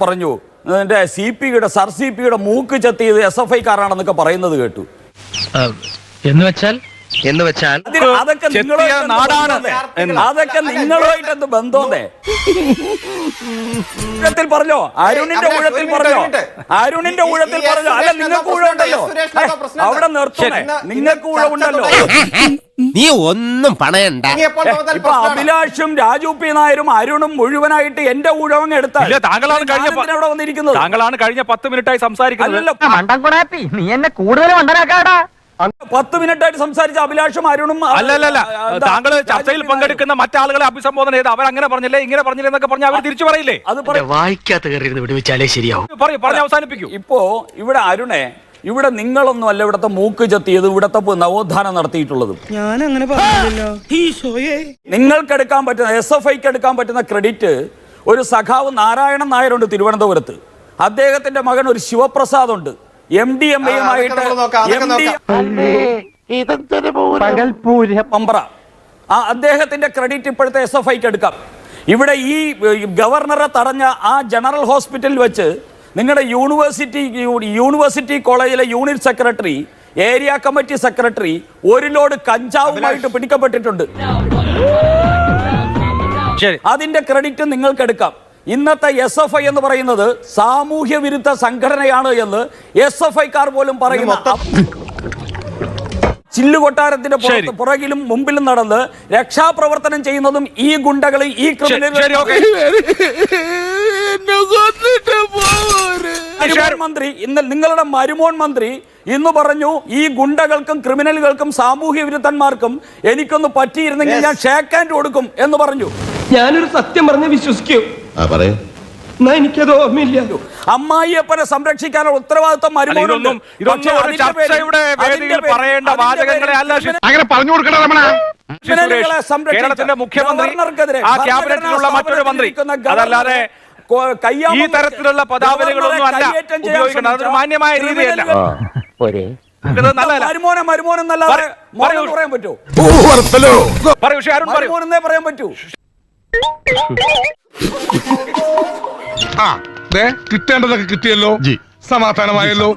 പറഞ്ഞു എന്റെ സി പിയുടെ സർ സി പിയുടെ മൂക്ക് ചെത്തിയത് എസ് എഫ് ഐക്കാരാണെന്നൊക്കെ പറയുന്നത് കേട്ടു. എന്ന് വെച്ചാൽ എന്ന് വെച്ചാൽ അതൊക്കെ ചെത്തിയ നിങ്ങളുമായിട്ട് എന്ത് നാടാണ്? അതൊക്കെ നിങ്ങളുമായിട്ട് എന്ത് ബന്ധമല്ലേ ഊഴത്തിൽ പറഞ്ഞോ? അരുണിന്റെ ഊഴത്തിൽ പറഞ്ഞോ? അരുണിന്റെ ഊഴത്തിൽ പറഞ്ഞോ? അല്ല നിങ്ങൾക്ക് ഊഴമുണ്ടല്ലോ. അവിടെ നിർത്തണേ. നിങ്ങൾക്ക് ഊഴമുണ്ടല്ലോ. നീ ഒന്നും പണയണ്ട. ഇപ്പൊ അഭിലാഷും രാജു പി നായരും അരുണും മുഴുവനായിട്ട് എന്റെ ഊഴവങ്ങ് എടുത്താൽ താങ്കളാണ് കഴിഞ്ഞ വന്നിരിക്കുന്നത്? താങ്കളാണ് കഴിഞ്ഞ പത്ത് മിനിറ്റായി സംസാരിക്കുന്നത്. നീ എന്നെ കൂടുതൽ മണ്ടനാക്കാടാ. പത്ത് മിനിറ്റ് ആയിട്ട് സംസാരിച്ച അഭിലാഷും അരുണും അല്ലല്ല താങ്കൾ ചർച്ചയിൽ പങ്കെടുക്കുന്ന മറ്റാളുകളെ അഭിസംബോധന ചെയ്ത് അവർ അങ്ങനെ പറഞ്ഞില്ലേ ഇങ്ങനെ പറഞ്ഞില്ലേ എന്നൊക്കെ പറഞ്ഞ് അവർ തിരിച്ചു പറയില്ലേ. അത് വായിക്കാത്ത വിടുവിച്ചാലേ ശരിയാവും. പറയും പറഞ്ഞ് അവസാനിപ്പിക്കും. ഇപ്പോ ഇവിടെ അരുണെ ഇവിടെ നിങ്ങളൊന്നും അല്ല ഇവിടത്തെ മൂക്ക് ചെത്തിയത് ഇവിടത്തെ നവോത്ഥാനം നടത്തിയിട്ടുള്ളതും. ഞാൻ അങ്ങനെ പറഞ്ഞില്ലല്ലോ ഈശോയെ. നിങ്ങൾക്ക് എടുക്കാൻ പറ്റുന്ന എസ് എഫ് ഐക്ക് എടുക്കാൻ പറ്റുന്ന ക്രെഡിറ്റ് ഒരു സഖാവ് നാരായണൻ നായരുണ്ട് തിരുവനന്തപുരത്ത്. അദ്ദേഹത്തിന്റെ മകൻ ഒരു ശിവപ്രസാദ് ഉണ്ട് എം ഡി എം അതൊക്കെ പമ്പറ. ആ അദ്ദേഹത്തിന്റെ ക്രെഡിറ്റ് ഇപ്പോഴത്തെ എസ് എഫ് ഐക്ക് എടുക്കാം. ഇവിടെ ഈ ഗവർണറെ തടഞ്ഞ ആ ജനറൽ ഹോസ്പിറ്റലിൽ വെച്ച് നിങ്ങളുടെ യൂണിവേഴ്സിറ്റി യൂണിവേഴ്സിറ്റി കോളേജിലെ unit secretary area committee secretary ഒരു ലോഡ് കഞ്ചാവുമായിട്ട് പിടിക്കപ്പെട്ടിട്ടുണ്ട്. അതിന്റെ ക്രെഡിറ്റ് നിങ്ങൾക്ക് എടുക്കാം. ഇന്നത്തെ എസ് എഫ് ഐ എന്ന് പറയുന്നത് സാമൂഹ്യ വിരുദ്ധ സംഘടനയാണ് എന്ന് എസ് എഫ് ഐക്കാർ പോലും പറയുന്നു ചില്ലുകൊട്ടാരത്തിന്റെ. പുറകിലും മുമ്പിലും നടന്ന് രക്ഷാപ്രവർത്തനം ചെയ്യുന്നതും ഈ ഗുണ്ടകൾ ഈ മരുമോൻ മന്ത്രി ഇന്ന് നിങ്ങളുടെ മരുമോൻ മന്ത്രി ഇന്ന് പറഞ്ഞു ഈ ഗുണ്ടകൾക്കും ക്രിമിനലുകൾക്കും സാമൂഹ്യ വിരുദ്ധന്മാർക്കും എനിക്കൊന്ന് പറ്റിയിരുന്നെങ്കിൽ ഞാൻ ഷേക്ക് ഹാൻഡ് കൊടുക്കും എന്ന് പറഞ്ഞു. ഞാനൊരു സത്യം പറഞ്ഞ് വിശ്വസിക്കൂ. പറയൂ എന്നാ എനിക്കത് ഓർമ്മയില്ല അമ്മായിയപ്പനെ സംരക്ഷിക്കാനുള്ള ഉത്തരവാദിത്വം ചർച്ചയുടെ പറയേണ്ട വാചകങ്ങളെ അല്ല അങ്ങനെ പറഞ്ഞു കൊടുക്കണം രമണ കേരളത്തിന്റെ മുഖ്യമന്ത്രി ആ ക്യാബിനറ്റിലുള്ള മറ്റൊരു മന്ത്രി അതല്ലാതെ ഈ തരത്തിലുള്ള പദാവലികളൊന്നും അല്ല ഉപയോഗിക്കേണ്ടത് അതൊരു മാന്യമായ രീതിയല്ല മരുമോനെ പറയൂ, മോനെന്ന് പറയൂ. പറയാൻ പറ്റൂ പറയൂ അരുൺ പറയൂ മരുമോനെന്നേ പറയാൻ പറ്റൂ ആ ദേ കിട്ടേണ്ടതൊക്കെ കിട്ടിയല്ലോ. സമാധാനമായല്ലോ.